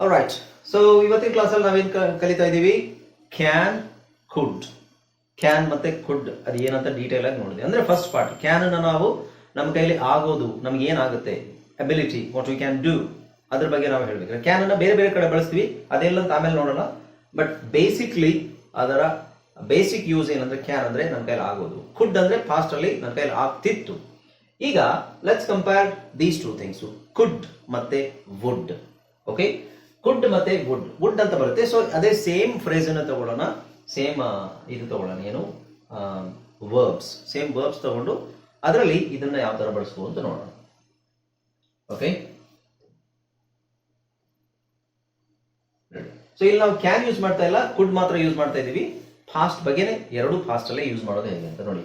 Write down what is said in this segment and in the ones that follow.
Right so ಇವತ್ತಿನ ಕ್ಲಾಸಲ್ಲಿ ನಾವೇನು ಕಲಿತಾ ಇದ್ದೀವಿ? ಕ್ಯಾನ್ ಕುಡ್ ಕ್ಯಾನ್ ಮತ್ತೆ ಕುಡ್ ಅದು ಏನಂತ ಡೀಟೇಲ್ ಆಗಿ ನೋಡಿದೆ. ಅಂದ್ರೆ ಫಸ್ಟ್ ಪಾರ್ಟ್ ಕ್ಯಾನ್ ನಾವು ನಮ್ಮ ಕೈಯಲ್ಲಿ ಆಗೋದು, ನಮ್ಗೆ ಏನಾಗುತ್ತೆ? Ability what we can do ಅದ್ರ ಬಗ್ಗೆ ನಾವು ಹೇಳ್ಬೇಕು ಕ್ಯಾನ್ ಅನ್ನ ಬೇರೆ ಬೇರೆ ಕಡೆ ಬಳಸ್ತೀವಿ, ಅದೆಲ್ಲ ಆಮೇಲೆ ನೋಡೋಣ. ಬಟ್ ಬೇಸಿಕ್ಲಿ ಅದರ ಬೇಸಿಕ್ ಯೂಸ್ ಏನಂದ್ರೆ ಕ್ಯಾನ್ ಅಂದ್ರೆ ನನ್ನ ಕೈಲಿ ಆಗೋದು. ಕುಡ್ ಅಂದ್ರೆ ಫಾಸ್ಟ್ ಅಲ್ಲಿ ನನ್ನ ಕೈಲಿ ಆಗ್ತಿತ್ತು. ಈಗ let's compare these two things could ಮತ್ತೆ ವುಡ್ ಓಕೆ ಕುಡ್ ಮತ್ತೆ ಗುಡ್ ಗುಡ್ ಅಂತ ಬರುತ್ತೆ. ಸೊ ಅದೇ ಸೇಮ್ ಫ್ರೇಸ್ ಅನ್ನ ತಗೊಳ್ಳೋಣ. ಸೇಮ್ ಇದು ತಗೊಳ್ಳೋಣ. ಏನು? ವರ್ಬ್ಸ್ ಸೇಮ್ ವರ್ಬ್ಸ್ ತಗೊಂಡು ಅದರಲ್ಲಿ ಇದನ್ನ ಯಾವ ತರ ಬಳಸಬಹುದು ಅಂತ ನೋಡೋಣ. ಓಕೆ ಸೊ ಇಲ್ಲಿ ನಾವು ಕ್ಯಾನ್ ಯೂಸ್ ಮಾಡ್ತಾ ಇಲ್ಲ. ಕುಡ್ ಮಾತ್ರ ಯೂಸ್ ಮಾಡ್ತಾ ಇದೀವಿ ಫಾಸ್ಟ್ ಬಗ್ಗೆನೇ ಎರಡು ಫಾಸ್ಟ್ ಅಲ್ಲೇ ಯೂಸ್ ಮಾಡೋದು ಹೇಗೆ ಅಂತ ನೋಡಿ.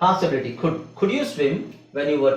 Fast ability could could you swim when you were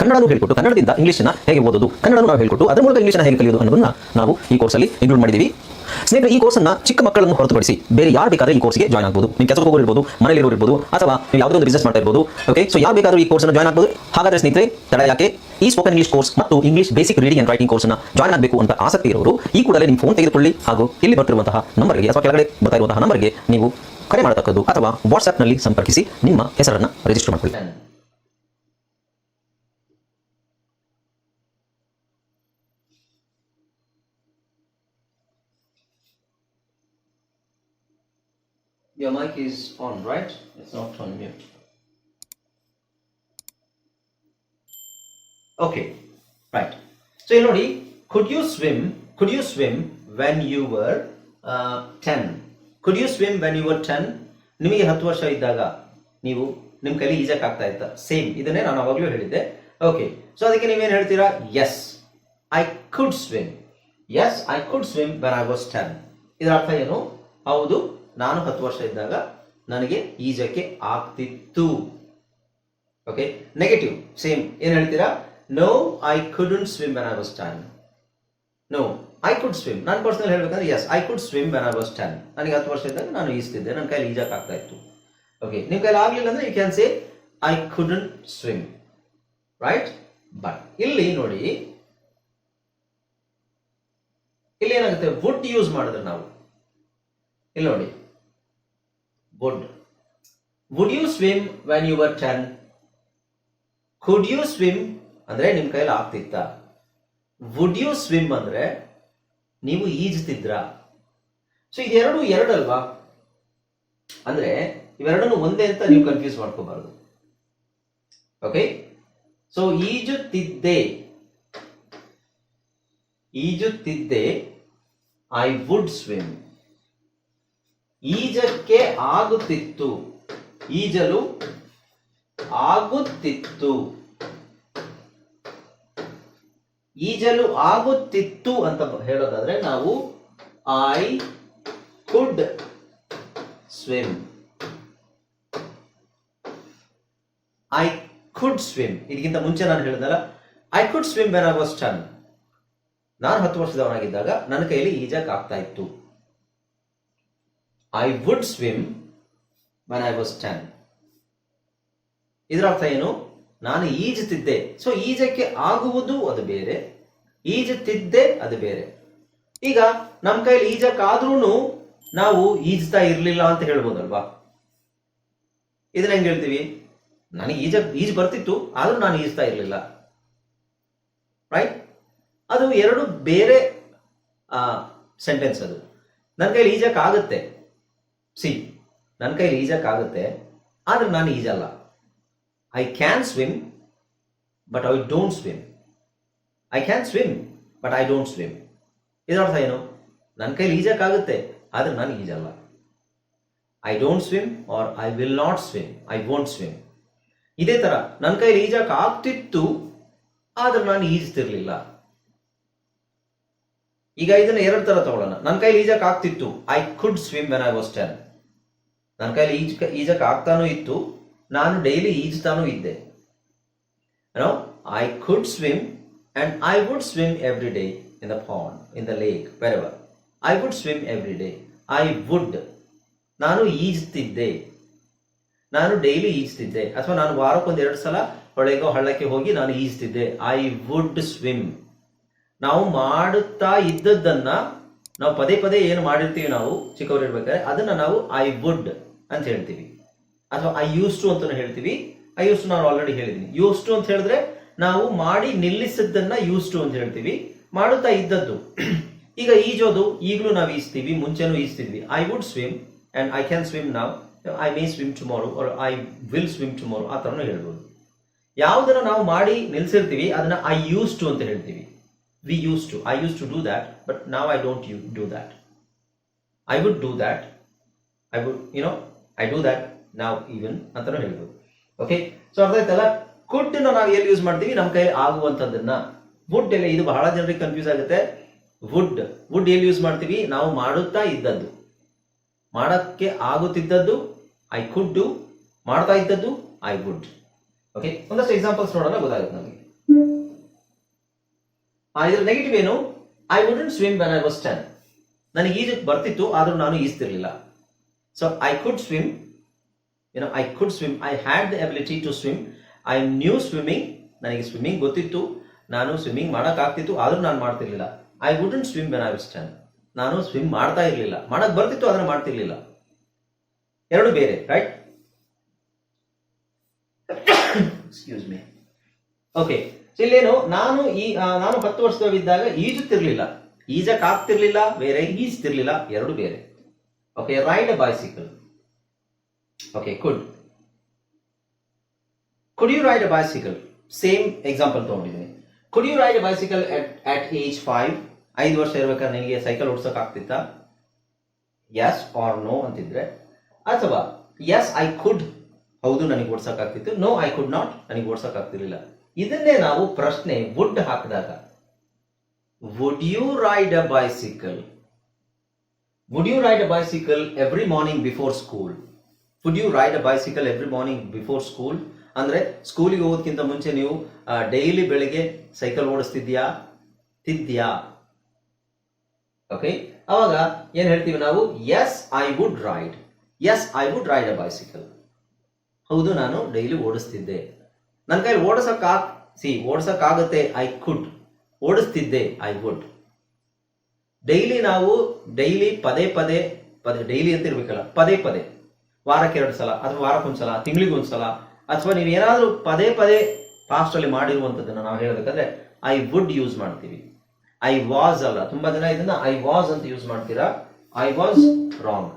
ಕನ್ನಡನೂ ಹೇಳಿಕೊಟ್ಟು ಕನ್ನಡದಿಂದ ಇಂಗ್ಲಿಷ್ನ ಹೇಗೆ ಓದೋದು, ಕನ್ನಡನೂ ನಾವು ಹೇಳಿಕೊಟ್ಟು ಅದರ ಮೂಲಕ ಇಂಗ್ಲಿಷ್ನ ಹೇಗೆ ಕಲಿಯೋದು ಅನ್ನೋದನ್ನ ನಾವು ಈ ಕೋರ್ಸಲ್ಲಿ ಇನ್ಕ್ಲೂಡ್ ಮಾಡಿದ್ದೀವಿ. ಸ್ನೇಹಿತರೆ, ಈ ಕೋರ್ಸನ್ನ ಚಿಕ್ಕ ಮಕ್ಕಳನ್ನು ಹೊರತುಪಡಿಸಿ ಬೇರೆ ಯಾರು ಬೇಕಾದ್ರೆ ಈ ಕೋರ್ಸ್ಗೆ ಜಾಯ್ನ್ ಆಗ್ಬೋದು. ನೀವು ಕೆಲಸಕ್ಕೆ ಹೋಗಿರ್ಬೋದು ಮನೆಯಲ್ಲಿ ಇರ್ಬೋದು, ಅಥವಾ ನೀವು ಯಾವುದೋ ಒಂದು ಬಿಸ್ನೆಸ್ ಮಾಡ್ತಾ ಇರ್ಬೋದು. ಓಕೆ ಸೊ ಯಾರು ಬೇಕಾದ್ರೂ ಈ ಕೋರ್ಸ್ನ ಜಾಯ್ನ್ ಆಗ್ಬೋದು. ಹಾಗಾದ್ರೆ ಸ್ನೇಹಿತರೆ, ತಡ ಯಾಕೆ? ಈ ಸ್ಪೋಕನ್ ಇಂಗ್ಲಿಷ್ ಕೋರ್ಸ್ ಮತ್ತು English basic reading and writing ಕೋರ್ಸ್ನ ಜಾಯ್ನ್ ಆಗಬೇಕು ಅಂತ ಆಸಕ್ತಿ ಇರೋರು, ಈ ಕೂಡಲೇ ನಿಮ್ಮ ಫೋನ್ ತೆಗೆದುಕೊಳ್ಳಿ. ಹಾಗೂ ಇಲ್ಲಿ ಬರ್ತಿರುವಂತಹ ನಂಬರ್ಗೆ ಅಥವಾ ಕೆಳಗಡೆ ಬರ್ತಾ ಇರುವಂತಹ ನಂಬರ್ಗೆ ನೀವು ಕರೆ ಮಾಡತಕ್ಕದ್ದು ಅಥವಾ ವಾಟ್ಸ್ಆ್ಯಪ್ನಲ್ಲಿ ಸಂಪರ್ಕಿಸಿ ನಿಮ್ಮ ಹೆಸರನ್ನು ರಿಜಿಸ್ಟರ್ ಮಾಡಿಕೊಳ್ಳಿ. Your mic is on, right? It's not on mute. Okay, right. So ಇಲ್ಲಿ ನೋಡಿ could you swim? Could you swim when you were uh, 10? Could you swim when you were 10? ನಿಮಗೆ ಹತ್ತು ವರ್ಷ ಇದ್ದಾಗ ನೀವು ನಿಮ್ಮ ಕೈಲಿ ಈಜಕ್ ಆಗ್ತಾ ಇತ್ತ ಸೇಮ್ ಇದನ್ನೇ ನಾನು ಅವಾಗಲೂ ಹೇಳಿದ್ದೆ ಓಕೆ ಸೊ ಅದಕ್ಕೆ ನೀವೇನು ಹೇಳ್ತೀರಾ yes I could swim yes I could swim when I was ten ಇದರ ಅರ್ಥ ಏನು ಹೌದು ನಾನು ಹತ್ತು ವರ್ಷ ಇದ್ದಾಗ ನನಗೆ ಈಜಕ್ಕೆ ಆಗ್ತಿತ್ತು. ಓಕೆ ನೆಗೆಟಿವ್ ಸೇಮ್ ಏನ್ ಹೇಳ್ತೀರಾ? No I couldn't swim when I was ten no I could swim ನಾನು ಪರ್ಸನಲ್ ಹೇಳ್ಬೇಕಂದ್ರೆ yes I could swim when I was ten ನನಗೆ ಹತ್ತು ವರ್ಷ ಇದ್ದಾಗ ನಾನು ಈಜ್ತಿದ್ದೆ. ನನ್ನ ಕೈಲಿ ಈಜಕ್ಕೆ ಆಗ್ತಾ ಇತ್ತು. ಓಕೆ ನಿಮ್ಮ ಕೈಲಿ ಆಗ್ಲಿಲ್ಲ ಅಂದ್ರೆ you can say I couldn't swim right but ಇಲ್ಲಿ ನೋಡಿ, ಇಲ್ಲಿ ಏನಾಗುತ್ತೆ? ವುಡ್ ಯೂಸ್ ಮಾಡಿದ್ರೆ ನಾವು. ಇಲ್ಲಿ ನೋಡಿ. Would would you swim when you were ten could you swim ಅಂದ್ರೆ ನಿಮ್ ಕೈಲಿ ಆಗ್ತಿತ್ತ. ವುಡ್ ಯು ಸ್ವಿಮ್ ಅಂದ್ರೆ ನೀವು ಈಜ್ತಿದ್ರ ಸೊ ಇದೆರಡು ಎರಡಲ್ವಾ ಅಂದ್ರೆ ಇವೆರಡನ್ನು ಒಂದೇ ಅಂತ ನೀವು ಕನ್ಫ್ಯೂಸ್ ಮಾಡ್ಕೋಬಾರ್ದು. ಓಕೆ ಸೊ ಈಜುತ್ತಿದ್ದೆ. ಈಜುತ್ತಿದ್ದೆ ಐ ವುಡ್ ಸ್ವಿಮ್ ಈಜಕ್ಕೆ ಆಗುತ್ತಿತ್ತು. ಈಜಲು ಆಗುತ್ತಿತ್ತು. ಈಜಲು ಆಗುತ್ತಿತ್ತು ಅಂತ ಹೇಳೋದಾದ್ರೆ ನಾವು I could swim I could swim ಇದಕ್ಕಿಂತ ಮುಂಚೆ ನಾನು ಹೇಳಿದಲ್ಲ I could swim when I was ten ನಾನು ಹತ್ತು ವರ್ಷದವನಾಗಿದ್ದಾಗ ನನ್ನ ಕೈಯಲ್ಲಿ ಈಜಕ್ಕೆ ಆಗ್ತಾ ಇತ್ತು. I would swim when I was ten ಇದರ ಅರ್ಥ ಏನು? ನಾನು ಈಜುತ್ತಿದ್ದೆ. ಸೊ ಈಜಕ್ಕೆ ಆಗುವುದು ಅದು ಬೇರೆ, ಈಜುತ್ತಿದ್ದೆ ಅದು ಬೇರೆ. ಈಗ ನಮ್ಮ ಕೈಯಲ್ಲಿ ಈಜಕ್ಕಾದ್ರೂ ನಾವು ಈಜ್ತಾ ಇರಲಿಲ್ಲ ಅಂತ ಹೇಳ್ಬೋದಲ್ವಾ? ಇದನ್ನ ಹೆಂಗ್ ಹೇಳ್ತೀವಿ? ನನಗೆ ಈಜ ಈಜು ಬರ್ತಿತ್ತು, ಆದ್ರೂ ನಾನು ಈಜ್ತಾ ಇರಲಿಲ್ಲ. ರೈಟ್ ಅದು ಎರಡು ಬೇರೆ ಸೆಂಟೆನ್ಸ್ ಅದು. ನನ್ನ ಕೈಲಿ ಈಜಕ್ ಆಗುತ್ತೆ ಸಿ ನನ್ನ ಕೈಲಿ ಈಜಕ್ಕಾಗುತ್ತೆ ಆದರೆ ನಾನು ಈಜಲ್ಲ I can swim but I don't swim I can swim but I don't swim ಇದರ ಅರ್ಥ ಏನು? ನನ್ನ ಕೈಲಿ ಈಜಕ್ಕಾಗುತ್ತೆ ಆದರೆ ನಾನು ಈಜಲ್ಲ I don't swim or I will not swim I won't swim ಇದೇ ಥರ ನನ್ನ ಕೈಲಿ ಈಜಕ್ಕೆ ಆಗ್ತಿತ್ತು, ಆದರೆ ನಾನು ಈಜ್ತಿರಲಿಲ್ಲ ಈಗ ಇದನ್ನ ಎರಡು ಥರ ತಗೊಳ್ಳೋಣ. ನನ್ನ ಕೈಲಿ ಈಜಕ್ಕೆ ಆಗ್ತಿತ್ತು. I could swim when I was ten ನನ್ನ ಕೈಲಿ ಈಜ್ ಈಜಕ್ಕೆ ಆಗ್ತಾನೂ ಇತ್ತು. ನಾನು ಡೈಲಿ ಈಜ್ತಾನೂ ಇದ್ದೆ. No I could swim and I would swim every day in the pond in the lake wherever I would swim every day I would ನಾನು ಈಜ್ತಿದ್ದೆ. ನಾನು ಡೈಲಿ ಈಜ್ತಿದ್ದೆ. ಅಥವಾ ನಾನು ವಾರಕ್ಕೊಂದು ಎರಡು ಸಲ ಹೊಳೆಗೋ, ಹಳ್ಳಕ್ಕೆ ಹೋಗಿ ನಾನು ಈಜ್ತಿದ್ದೆ. ಐ ವುಡ್ ಸ್ವಿಮ್ ನಾವು ಮಾಡುತ್ತಾ ಇದ್ದದ್ದನ್ನು ನಾವು ಪದೇ ಪದೇ ಏನು ಮಾಡಿರ್ತೀವಿ ನಾವು, ಚಿಕ್ಕವರಿರ್ಬೇಕಾದ್ರೆ, ಅದನ್ನ ನಾವು ಐ ವುಡ್ ಅಂತ ಹೇಳ್ತೀವಿ. ಅಥವಾ ಐ ಯೂಸ್ ಟು ಅಂತ ಹೇಳ್ತೀವಿ. ಐ ಯೂಸ್ ಟು ನಾನು ಆಲ್ರೆಡಿ ಹೇಳಿದ್ದೀನಿ. ಯೂಸ್ ಟು ಅಂತ ಹೇಳಿದ್ರೆ ನಾವು ಮಾಡಿ ನಿಲ್ಲಿಸಿದ್ದನ್ನ ಯೂಸ್ ಟು ಅಂತ ಹೇಳ್ತೀವಿ. ಮಾಡುತ್ತಾ ಇದ್ದದ್ದು. ಈಗ ಈಜೋದು, ಈಗಲೂ ನಾವು ಈಸ್ತೀವಿ ಮುಂಚೆನೂ ಈಸ್ತಿದ್ವಿ I would swim and I can swim ನಾವ್ I may swim tomorrow or I will swim tomorrow ಆ ಥರನೂ ಹೇಳ್ಬೋದು. ಯಾವುದನ್ನು ನಾವು ಮಾಡಿ ನಿಲ್ಸಿರ್ತೀವಿ, ಅದನ್ನ ಐ ಯೂಸ್ ಟು ಅಂತ ಹೇಳ್ತೀವಿ. We used to I used to do that but ನಾವ್ I don't you do that I would do that I would you know I do that ನಾವು ಈವನ್ ಅಂತಾನು ಹೇಳ್ಬೋದು. ಓಕೆ ಸೊ ಅರ್ಥ ಆಯ್ತಲ್ಲ ಕುಡ್ ನಾವು ಎಲ್ಲಿ ಯೂಸ್ ಮಾಡ್ತೀವಿ? ನಮ್ಮ ಕೈ ಆಗುವಂಥದ್ದನ್ನ. ವುಡ್ ಎಲ್ಲ, ಇದು ಬಹಳ ಜನರಿಗೆ ಕನ್ಫ್ಯೂಸ್ ಆಗುತ್ತೆ. ವುಡ್ ವುಡ್ ಎಲ್ಲಿ ಯೂಸ್ ಮಾಡ್ತೀವಿ? ನಾವು ಮಾಡುತ್ತಾ ಇದ್ದದ್ದು. ಮಾಡಕ್ಕೆ ಆಗುತ್ತಿದ್ದದ್ದು ಐ ಕುಡ್ ಡು ಮಾಡ್ತಾ ಇದ್ದದ್ದು ಐ ವುಡ್ ಓಕೆ ಒಂದಷ್ಟು ಎಕ್ಸಾಂಪಲ್ಸ್ ನೋಡೋಣ, ಗೊತ್ತಾಗುತ್ತೆ ನಮಗೆ. ಇದ್ರ ನೆಗೆಟಿವ್ ಏನು? I would swim when I was ten ನನಗೆ ಈಜಕ್ಕೆ ಬರ್ತಿತ್ತು, ಆದರೂ ನಾನು ಈಜ್ತಿರ್ಲಿಲ್ಲ so I could swim you know I could swim I had the ability to swim I knew swimming ನನಗೆ ಸ್ವಿಮ್ಮಿಂಗ್ ಗೊತ್ತಿತ್ತು. ನಾನು ಸ್ವಿಮ್ಮಿಂಗ್ ಮಾಡೋಕ್ಕಾಗ್ತಿತ್ತು ಆದರೂ ನಾನು ಮಾಡ್ತಿರ್ಲಿಲ್ಲ. I wouldn't swim when I ನಾನು ಸ್ವಿಮ್ ಮಾಡ್ತಾ ಇರಲಿಲ್ಲ. ಮಾಡಕ್ಕೆ ಬರ್ತಿತ್ತು ಅದನ್ನು ಮಾಡ್ತಿರ್ಲಿಲ್ಲ. ಎರಡು ಬೇರೆ ರೈಟ್ ಎಕ್ಸ್ಕ್ಯೂಸ್ ಮೀ ಓಕೆ ಇಲ್ಲೇನು, ನಾನು ಈ ನಾನು ಹತ್ತು ವರ್ಷದವಿದ್ದಾಗ ಈಜುತ್ತಿರಲಿಲ್ಲ. ಈಜಕ್ಕೆ ಆಗ್ತಿರ್ಲಿಲ್ಲ. ಬೇರೆ ಈಜ್ತಿರ್ಲಿಲ್ಲ ಎರಡು ಬೇರೆ. Okay ride a bicycle okay could could you ride a bicycle same example ತೊಗೊಂಡಿದ್ದೀನಿ could you ride bicycle at age five ಐದು ವರ್ಷ ಇರ್ಬೇಕಾದ್ರೆ ನಿನಗೆ ಸೈಕಲ್ ಓಡಿಸೋಕೆ ಆಗ್ತಿತ್ತಾ? ಎಸ್ ಆರ್ ನೋ ಅಂತಿದ್ರೆ, ಅಥವಾ ಎಸ್ ಐ ಕುಡ್ ಹೌದು, ನನಗೆ ಓಡ್ಸಕ್ ನೋ ಐ ಕುಡ್ ನಾಟ್ ನನಗೆ ಓಡ್ಸಕ್ ಇದನ್ನೇ ನಾವು ಪ್ರಶ್ನೆ ವುಡ್ ಹಾಕಿದಾಗ. Would you ride a bicycle would you ride a bicycle every morning before school Would you ride a bicycle every morning before school ಅಂದರೆ ಸ್ಕೂಲಿಗೆ ಹೋಗೋದಕ್ಕಿಂತ ಮುಂಚೆ ನೀವು ಡೈಲಿ ಬೆಳಿಗ್ಗೆ ಸೈಕಲ್ ಓಡಿಸ್ತಿದ್ಯಾ ತಿದ್ಯಾ ಓಕೆ ಅವಾಗ ಏನ್ ಹೇಳ್ತೀವಿ ನಾವು? Yes I would ride yes I would ride a bicycle ಹೌದು, ನಾನು ಡೈಲಿ ಓಡಿಸ್ತಿದ್ದೆ. ನನ್ನ ಕೈಲಿ ಓಡಿಸೋಕ್ಕಾಗ ಸಿ ಓಡಿಸೋಕ್ಕಾಗತ್ತೆ ಐ ಕುಡ್ ಓಡಿಸ್ತಿದ್ದೆ ಐ ವುಡ್ ಡೈಲಿ ನಾವು ಡೈಲಿ ಪದೇ ಪದೇ ಪದೇ ಡೈಲಿ ಅಂತ ಇರ್ಬೇಕಲ್ಲ, ಪದೇ ಪದೇ, ವಾರಕ್ಕೆ ಎರಡು ಸಲ ಅಥವಾ ವಾರಕ್ಕೊಂದ್ಸಲ, ತಿಂಗಳಿಗೊಂದ್ಸಲ ಅಥವಾ ನೀವು ಏನಾದರೂ ಪದೇ ಪದೇ ಪಾಸ್ಟ್ ಅಲ್ಲಿ ಮಾಡಿರುವಂತದ್ದನ್ನ ನಾವು ಹೇಳಬೇಕಂದ್ರೆ ಐ ವುಡ್ ಯೂಸ್ ಮಾಡ್ತೀವಿ. ಐ ವಾಸ್ ಅಲ್ಲ, ತುಂಬಾ ಜನ ಇದನ್ನ ಐ ವಾಸ್ ಅಂತ ಯೂಸ್ ಮಾಡ್ತೀರಾ? I was wrong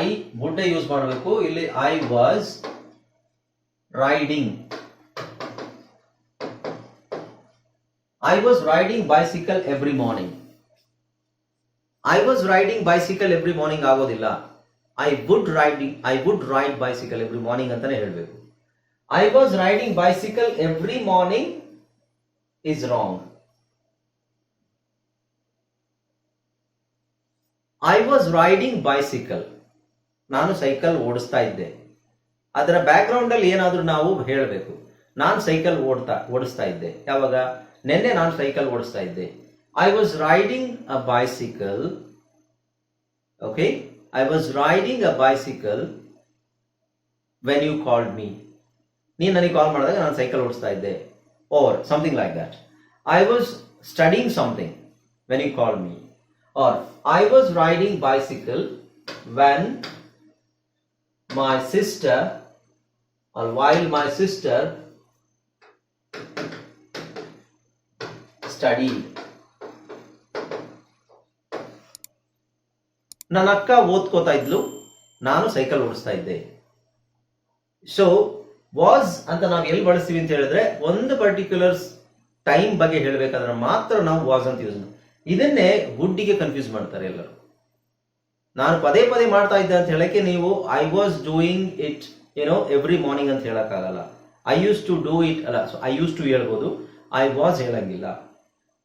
I would use ಮಾಡಬೇಕು, ಇಲ್ಲಿ I was riding I was riding bicycle every morning I was riding bicycle every morning ಆಗೋದಿಲ್ಲ. I would riding I would ride bicycle every morning ಅಂತಾನೆ ಹೇಳಬೇಕು. I was riding bicycle every morning is wrong I was riding bicycle ನಾನು cycle ಓಡಿಸ್ತಾ ಇದ್ದೆ. ಅದರ back ಏನಾದ್ರೂ ನಾವು ಹೇಳಬೇಕು. ನಾನು ಸೈಕಲ್ ಓಡ್ತಾ, ಓಡಿಸ್ತಾ ಇದ್ದೆ. ಯಾವಾಗ? ನಿನ್ನೆ ನಾನು ಸೈಕಲ್ ಓಡಿಸ್ತಾ ಇದ್ದೆ. I was riding a bicycle okay I was riding a bicycle when you called me ನೀನು ನನಗೆ ಕಾಲ್ ಮಾಡಿದಾಗ ನಾನು ಸೈಕಲ್ ಓಡಿಸ್ತಾ ಇದ್ದೆ. Or something like that I was studying something when you call me or I was riding bicycle when my sister, or while my sister studied ನನ್ನ ಅಕ್ಕ ಓದ್ಕೋತಾ ಇದ್ಲು, ನಾನು ಸೈಕಲ್ ಓಡಿಸ್ತಾ ಇದ್ದೆ. ಸೊ ವಾಸ್ ಅಂತ ನಾವು ಎಲ್ಲಿ ಬಳಸ್ತೀವಿ ಅಂತ ಹೇಳಿದ್ರೆ, ಒಂದು ಪರ್ಟಿಕ್ಯುಲರ್ ಟೈಮ್ ಬಗ್ಗೆ ಹೇಳಬೇಕಾದ್ರೆ ಮಾತ್ರ ನಾವು ವಾಸ್ ಅಂತ ಯೂಸ್ ಇದನ್ನೇ ಗುಡ್ಡಿಗೆ ಕನ್ಫ್ಯೂಸ್ ಮಾಡ್ತಾರೆ ಎಲ್ಲರೂ. ನಾನು ಪದೇ ಪದೇ ಮಾಡ್ತಾ ಇದ್ದೆ ಅಂತ ಹೇಳಕ್ಕೆ ನೀವು ಐ ವಾಸ್ ಡೂಯಿಂಗ್ ಇಟ್ ಏನೋ ಎವ್ರಿ ಮಾರ್ನಿಂಗ್ ಅಂತ ಹೇಳಕ್ಕಾಗಲ್ಲ. I used to do it ಅಲ್ಲ ಸೊ ಐ ಯೂಸ್ ಟು ಹೇಳ್ಬೋದು. ಐ ವಾಸ್ ಹೇಳಂಗಿಲ್ಲ.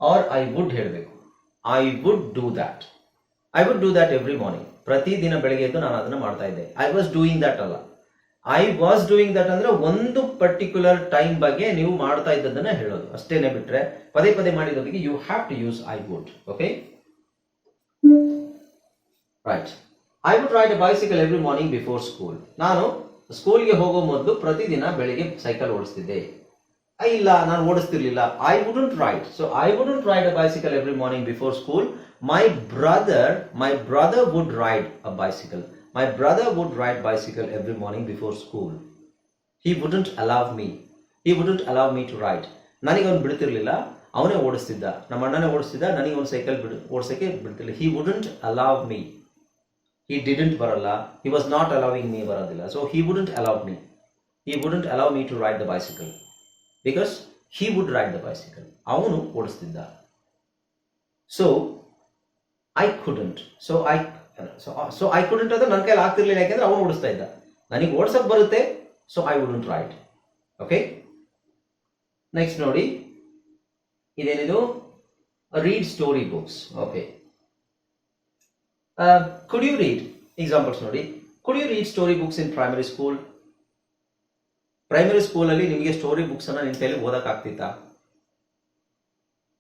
ಆರ್ ಐ ವುಡ್ ಹೇಳಬೇಕು. I would do that I would do that every morning ಪ್ರತಿದಿನ ಬೆಳಗ್ಗೆ ಎದ್ದು ನಾನು ಅದನ್ನ ಮಾಡ್ತಾ ಇದ್ದೆ. ಐ ವಾಸ್ ಡೂಯಿಂಗ್ ದಟ್ ಅಲ್ಲ. ಐ ವಾಸ್ ಡೂಯಿಂಗ್ ದಟ್ ಅಂದ್ರೆ ಒಂದು ಪರ್ಟಿಕ್ಯುಲರ್ ಟೈಮ್ ಬಗ್ಗೆ ನೀವು ಮಾಡ್ತಾ ಇದ್ದದನ್ನ ಹೇಳೋದು. ಅಷ್ಟೇನೆ ಬಿಟ್ರೆ ಪದೇ ಪದೇ ಮಾಡಿದೋದಕ್ಕೆ you have to use I would okay right I would ride bicycle every morning before school ನಾನು ಸ್ಕೂಲ್ಗೆ ಹೋಗೋ ಮೊದಲು ಪ್ರತಿದಿನ ಬೆಳಿಗ್ಗೆ ಸೈಕಲ್ ಓಡಿಸ್ತಿದ್ದೆ. ಇಲ್ಲ, ನಾನು ಓಡಿಸ್ತಿರ್ಲಿಲ್ಲ. I wouldn't ride so I wouldn't ride a bicycle every morning before school my brother my brother would ride a bicycle my brother would ride bicycle every morning before school he wouldn't allow me he wouldn't allow me to ride ನನಗೆ ಅವ್ನು ಬಿಡ್ತಿರ್ಲಿಲ್ಲ. ಅವನೇ ಓಡಿಸ್ತಿದ್ದ. ನಮ್ಮ ಅಣ್ಣನೇ ಓಡಿಸ್ತಿದ್ದ. ನನಗೆ ಒಂದು cycle ಬಿಡ್, ಓಡಿಸೋಕೆ ಬಿಡ್ತಿರ್ಲಿಲ್ಲ. He wouldn't allow me he didn't ಬರಲ್ಲ. He was not allowing me ಬರೋದಿಲ್ಲ. So he wouldn't allow me he wouldn't allow me to ride the bicycle because he would ride the bicycle ಅವನು ಓಡಿಸ್ತಿದ್ದ. So I couldn't so I so I couldn't ಅಂದ್ರೆ ನನ್ನ ಕೈಲಿ ಆಗ್ತಿರ್ಲಿಲ್ಲ. ಯಾಕೆಂದ್ರೆ ಅವನು ಓಡಿಸ್ತಾ ಇದ್ದ. ನನಗೆ ಓಡಿಸಕ್ ಬರುತ್ತೆ so I wouldn't ride okay next ನೋಡಿ. ಇದೇನಿದು? Read story books okay could you read examples ನೋಡಿ. Could you read story books in primary school primary ಸ್ಕೂಲಲ್ಲಿ ನಿಮಗೆ ಸ್ಟೋರಿ ಬುಕ್ಸ್ ಅನ್ನ ನಿನ್ನ ಕೈಲಿ ಓದಕ್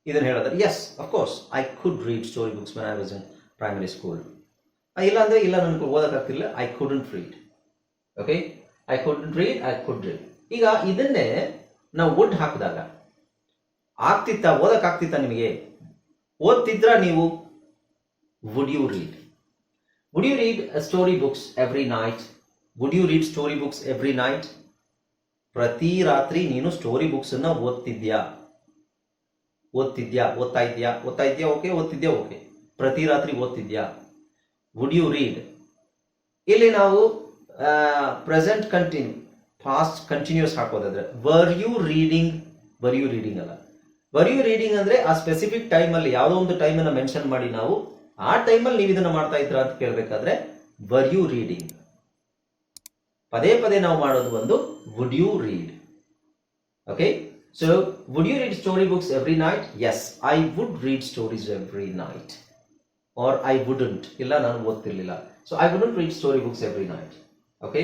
ಇದನ್ನು ಹೇಳಿದ್ರೆ yes of course I could read story books when I was in primary school ಇಲ್ಲ ಅಂದರೆ ಇಲ್ಲ, ನನಗೆ ಓದೋಕ್ಕಾಗ್ತಿಲ್ಲ I couldn't read okay I couldn't read I could read ಈಗ ಇದನ್ನೇ ನಾವು ವುಡ್ ಹಾಕಿದಾಗ, ಆಗ್ತಿತ್ತಾ ಓದೋಕ್ಕಾಗ್ತಿತ್ತಾ ನಿಮಗೆ? ಓದ್ತಿದ್ರ ನೀವು would you read would you read story books every night would you read story books every night ಪ್ರತಿ ರಾತ್ರಿ ನೀನು ಸ್ಟೋರಿ ಬುಕ್ಸ್ ಅನ್ನ ಓದ್ತಿದ್ಯಾ? ಓದ್ತಿದ್ಯಾ? ಓದ್ತಾ ಇದ್ಯಾ? ಓದ್ತಾ ಇದ್ಯಾ? ಓಕೆ ಓದ್ತಿದ್ಯಾ? ಓಕೆ ಪ್ರತಿ ರಾತ್ರಿ ಓದ್ತಿದ್ಯಾ? ವುಡ್ ಯು ರೀಡ್ ಇಲ್ಲಿ ನಾವು present continue past continuous ಹಾಕೋದಾದ್ರೆ were you reading were you reading ಅಲ್ಲ. ವರ್ ಯು ರೀಡಿಂಗ್ ಅಂದ್ರೆ, ಆ ಸ್ಪೆಸಿಫಿಕ್ ಟೈಮ್ ಅಲ್ಲಿ ಯಾವುದೋ ಒಂದು ಟೈಮ್ ಅನ್ನ ಮೆನ್ಷನ್ ಮಾಡಿ ನಾವು, ಆ ಟೈಮಲ್ಲಿ ನೀವು ಇದನ್ನ ಮಾಡ್ತಾ ಇದ್ರ ಅಂತ ಕೇಳಬೇಕಾದ್ರೆ ವರ್ ಯು ರೀಡಿಂಗ್ ಪದೇ ಪದೇ ನಾವು ಮಾಡೋದು ಒಂದು would you read okay so would you read story books every night yes I would read stories every night or I wouldn't ಇಲ್ಲ, ನಾನು ಓದ್ತಿರ್ಲಿಲ್ಲ. So I wouldn't read story books every night okay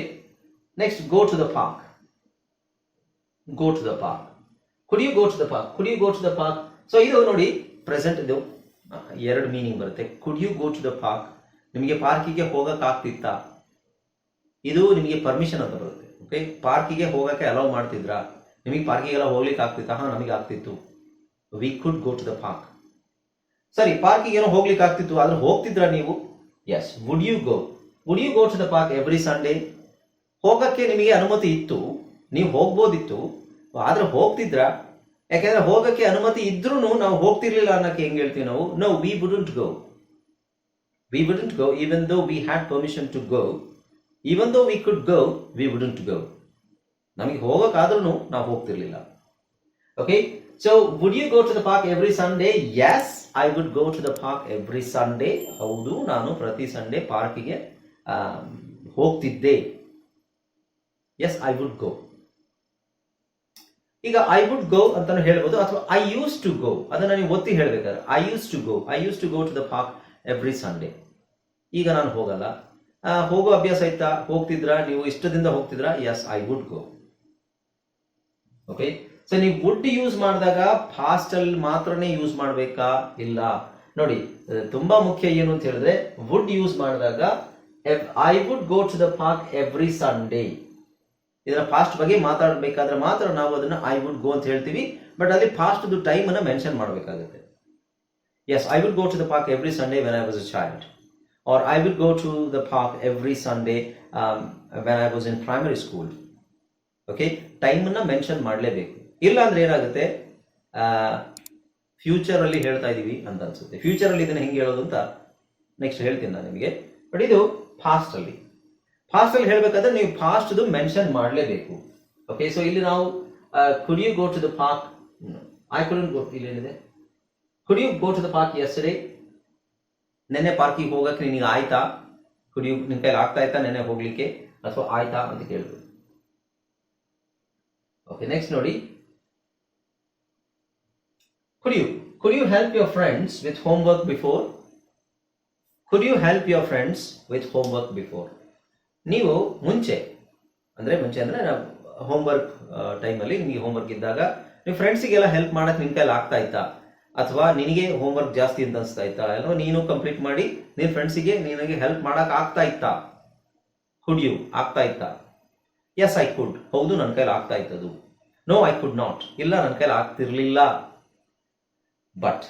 next go to the park go to the park could you go to the park could you go to the park so ಇದು ನೋಡಿ present ಇದು. ಎರಡು meaning ಬರುತ್ತೆ. Could you go to the park ನಿಮಗೆ ಪಾರ್ಕಿಗೆ ಹೋಗಕ್ ಆಗ್ತಿತ್ತಾ ಇದು ನಿಮಗೆ ಪರ್ಮಿಷನ್ ಅಂತ ಬರುತ್ತೆ. ಓಕೆ ಪಾರ್ಕಿಗೆ ಹೋಗೋಕ್ಕೆ ಅಲೌ ಮಾಡ್ತಿದ್ರಾ? ನಿಮಗೆ ಪಾರ್ಕಿಗೆಲ್ಲ ಹೋಗ್ಲಿಕ್ಕೆ ಆಗ್ತಿತ್ತಾ? ಹಾ, ನಮಗೆ ಆಗ್ತಿತ್ತು. We could go to the park ಸರಿ ಪಾರ್ಕಿಗೆ ಏನೋ ಹೋಗ್ಲಿಕ್ಕೆ ಆಗ್ತಿತ್ತು. ಆದ್ರೆ ಹೋಗ್ತಿದ್ರಾ ನೀವು? Yes would you go would you go to the park every Sunday ಹೋಗಕ್ಕೆ ನಿಮಗೆ ಅನುಮತಿ ಇತ್ತು. ನೀವು ಹೋಗ್ಬೋದಿತ್ತು. ಆದ್ರೆ ಹೋಗ್ತಿದ್ರಾ? ಯಾಕೆಂದ್ರೆ ಹೋಗಕ್ಕೆ ಅನುಮತಿ ಇದ್ರೂ ನಾವು ಹೋಗ್ತಿರ್ಲಿಲ್ಲ ಅನ್ನಕ್ಕೆ ಹೆಂಗ್ ಹೇಳ್ತೀವಿ ನಾವು? No we wouldn't go we wouldn't go even though we had permission to go even though we could go we wouldn't go ನಮಗೆ ಹೋಗೋಕ್ಕಾದ್ರೂ ನಾವು ಹೋಗ್ತಿರ್ಲಿಲ್ಲ. Okay so would you go to the park every Sunday yes I would go to the park every Sunday ಹೌದು, ನಾನು ಪ್ರತಿ Sunday ಪಾರ್ಕಿಗೆ ಹೋಗ್ತಿದ್ದೆ. S I would ಗೋ ಈಗ I would ಗೋ ಅಂತ ಹೇಳ್ಬೋದು, ಅಥವಾ ಐ ಯೂಸ್ ಟು ಗೋ ಅದನ್ನ ನೀವು ಒತ್ತಿ ಹೇಳ್ಬೇಕಾದ್ರೆ I use to go I use to go to the park every Sunday ಈಗ ನಾನು ಹೋಗಲ್ಲ. ಹೋಗೋ ಅಭ್ಯಾಸ ಆಯ್ತಾ? ಹೋಗ್ತಿದ್ರಾ? ನೀವು ಇಷ್ಟದಿಂದ ಹೋಗ್ತಿದ್ರಾ? Yes I would go okay so ನೀವು ವುಡ್ ಯೂಸ್ ಮಾಡಿದಾಗ ಫಾಸ್ಟ್ ಅಲ್ಲಿ ಮಾತ್ರನೇ ಯೂಸ್ ಮಾಡಬೇಕಾ? ಇಲ್ಲ. ನೋಡಿ ತುಂಬಾ ಮುಖ್ಯ ಏನು ಅಂತ ಹೇಳಿದ್ರೆ ವುಡ್ ಯೂಸ್ ಮಾಡಿದಾಗ I would go to the park every Sunday ಇದರ ಫಾಸ್ಟ್ ಬಗ್ಗೆ ಮಾತಾಡಬೇಕಾದ್ರೆ ಮಾತ್ರ ನಾವು ಅದನ್ನ ಐ ವುಡ್ ಗೋ ಅಂತ ಹೇಳ್ತೀವಿ. ಬಟ್ ಅಲ್ಲಿ ಫಾಸ್ಟ್ ಟೈಮ್ ಅನ್ನ ಮೆನ್ಷನ್ ಮಾಡಬೇಕಾಗುತ್ತೆ. Yes I would go to the park every Sunday when I was a child or I go go the the park every Sunday when I was in primary school okay ಟೈಮನ್ನು mention ಮಾಡಲೇಬೇಕು. ಇಲ್ಲ ಅಂದ್ರೆ ಏನಾಗುತ್ತೆ? ಫ್ಯೂಚರಲ್ಲಿ ಹೇಳ್ತಾ ಇದ್ದೀವಿ ಅಂತ ಅನ್ಸುತ್ತೆ. ಫ್ಯೂಚರಲ್ಲಿ ಇದನ್ನು ಹೆಂಗೆ ಹೇಳೋದು ಅಂತ ನೆಕ್ಸ್ಟ್ ಹೇಳ್ತೀನಿ ನಾನು ನಿಮಗೆ. ಬಟ್ ಇದು ಫಾಸ್ಟಲ್ಲಿ ಫಾಸ್ಟಲ್ಲಿ ಹೇಳಬೇಕಾದ್ರೆ ನೀವು ಫಾಸ್ಟ್ದು ಮೆನ್ಷನ್ ಮಾಡಲೇಬೇಕು. ಓಕೆ ಸೊ ಇಲ್ಲಿ ನಾವು could you go to the park I could go ಇಲ್ಲಿ ಏನಿದೆ? Could you go to the park ಎಸ್ಟೇ ನೆನ್ನೆ ಪಾರ್ಕಿಗೆ ಹೋಗಕ್ಕೆ ನಿನಗೆ ಆಯ್ತಾ? ಕುಡಿಯೋ ನಿನ್ನ ನಿನ್ ಕೈಲಿ ಆಗ್ತಾ ಆಯ್ತಾ ನೆನ್ನೆ ಹೋಗ್ಲಿಕ್ಕೆ? ಅಥವಾ ಆಯ್ತಾ ಅಂತ ಕೇಳಿದ್ರು. ಓಕೆ ನೆಕ್ಸ್ಟ್ ನೋಡಿ. Could you could you help your friends with homework before could you help your friends with homework before ನೀವು ಮುಂಚೆ, ಅಂದ್ರೆ ಮುಂಚೆ ಅಂದ್ರೆ ಹೋಮ್ವರ್ಕ್ ಟೈಮಲ್ಲಿ ನಿಮಗೆ ಹೋಮ್ವರ್ಕ್ ಇದ್ದಾಗ, ನೀವು ಫ್ರೆಂಡ್ಸಿಗೆಲ್ಲ ಹೆಲ್ಪ್ ಮಾಡಕ್ ನಿನ್ ಕೈಲಿ ಆಗ್ತಾ ಇತ್ತಾ? ಅಥವಾ ನಿನಗೆ ಹೋಮ್ ವರ್ಕ್ ಜಾಸ್ತಿ ಅಂತ ಅನಿಸ್ತಾ ಇತ್ತಾ? ನೀನು ಕಂಪ್ಲೀಟ್ ಮಾಡಿ ನಿನ್ನ ಫ್ರೆಂಡ್ಸಿಗೆ ನಿನಗೆ ಹೆಲ್ಪ್ ಮಾಡಕ್ ಆಗ್ತಾ ಇತ್ತಾ? ಕುಡ್ ಯು ಆಗ್ತಾ ಇತ್ತಾ? ಎಸ್ ಐ ಕುಡ್ ಹೌದು ನನ್ನ ಕೈಲಿ ಆಗ್ತಾ ಇತ್ತದು ನೋ ಐ ಕುಡ್ ನಾಟ್ ಇಲ್ಲ ನನ್ನ ಕೈಲಿ ಆಗ್ತಿರ್ಲಿಲ್ಲ. ಬಟ್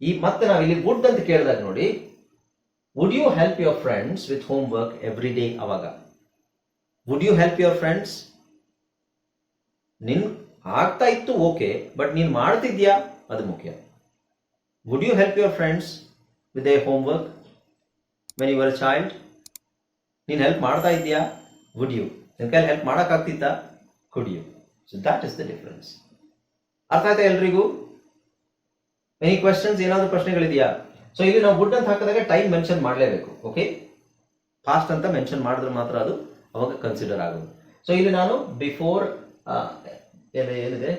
ಈ ಮತ್ತೆ ನಾವಿಲ್ಲಿ ವುಡ್ ಅಂತ ಕೇಳಿದಾಗ ನೋಡಿ would you help your friends with homework every day ಅವಾಗ? Would you help your friends ನಿನ್ ಆಗ್ತಾ ಇತ್ತು ಓಕೆ ಬಟ್ ನೀನ್ ಮಾಡ್ತಿದ್ಯಾ? ಅದು ಮುಖ್ಯ. Would you help your friends with a homework when your child ನೀನು ಹೆಲ್ಪ್ ಮಾಡ್ತಾ ಇದೆಯಾ ವುಡ್ ಯು ನಿನ್ ಕೈಲಿ help ಮಾಡೋಕ್ಕಾಗ್ತಿತ್ತಾ? Could you so that is the difference ಅರ್ಥ ಆಯ್ತಾ ಎಲ್ರಿಗೂ? ಎನಿ ಕ್ವೆಶನ್ಸ್ ಏನಾದರೂ ಪ್ರಶ್ನೆಗಳಿದೆಯಾ? ಸೊ ಇಲ್ಲಿ ನಾವು ವುಡ್ ಅಂತ ಹಾಕಿದಾಗ ಟೈಮ್ ಮೆನ್ಷನ್ ಮಾಡಲೇಬೇಕು ಓಕೆ ಫಾಸ್ಟ್ ಅಂತ ಮೆನ್ಷನ್ ಮಾಡಿದ್ರೆ ಮಾತ್ರ ಅದು ಅವಾಗ ಕನ್ಸಿಡರ್ ಆಗೋದು. ಸೊ ಇಲ್ಲಿ ನಾನು ಬಿಫೋರ್ ಏನಿದೆ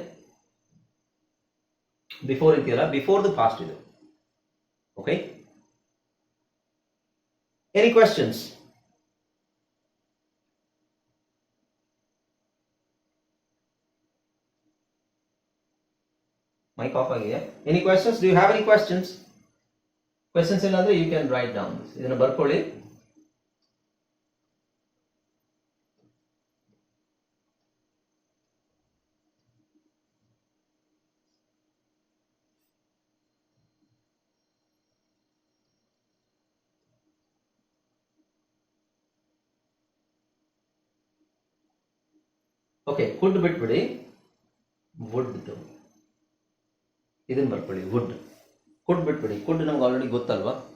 ಬಿಫೋರ್ ಇದೆಯಲ್ಲ ಬಿಫೋರ್ ದ ಫಾಸ್ಟ್ ಇದು okay any questions mic off ಆಗಿದೆ any questions do you have any questions questions ಇಲ್ಲಾಂದ್ರೆ ಯು ಕ್ಯಾನ್ ರೈಟ್ ಡೌನ್ ಇದನ್ನ ಬರ್ಕೊಳ್ಳಿ ಓಕೆ ಕುಡ್ ಬಿಟ್ಬಿಡಿ ವುಡ್ ಇದನ್ನ ಬರ್ಕೊಳ್ಳಿ ವುಡ್ ಕುಡ್ ಬಿಟ್ಬಿಡಿ ಕುಡ್ ನಮ್ಗೆ ಆಲ್ರೆಡಿ ಗೊತ್ತಲ್ವಾ?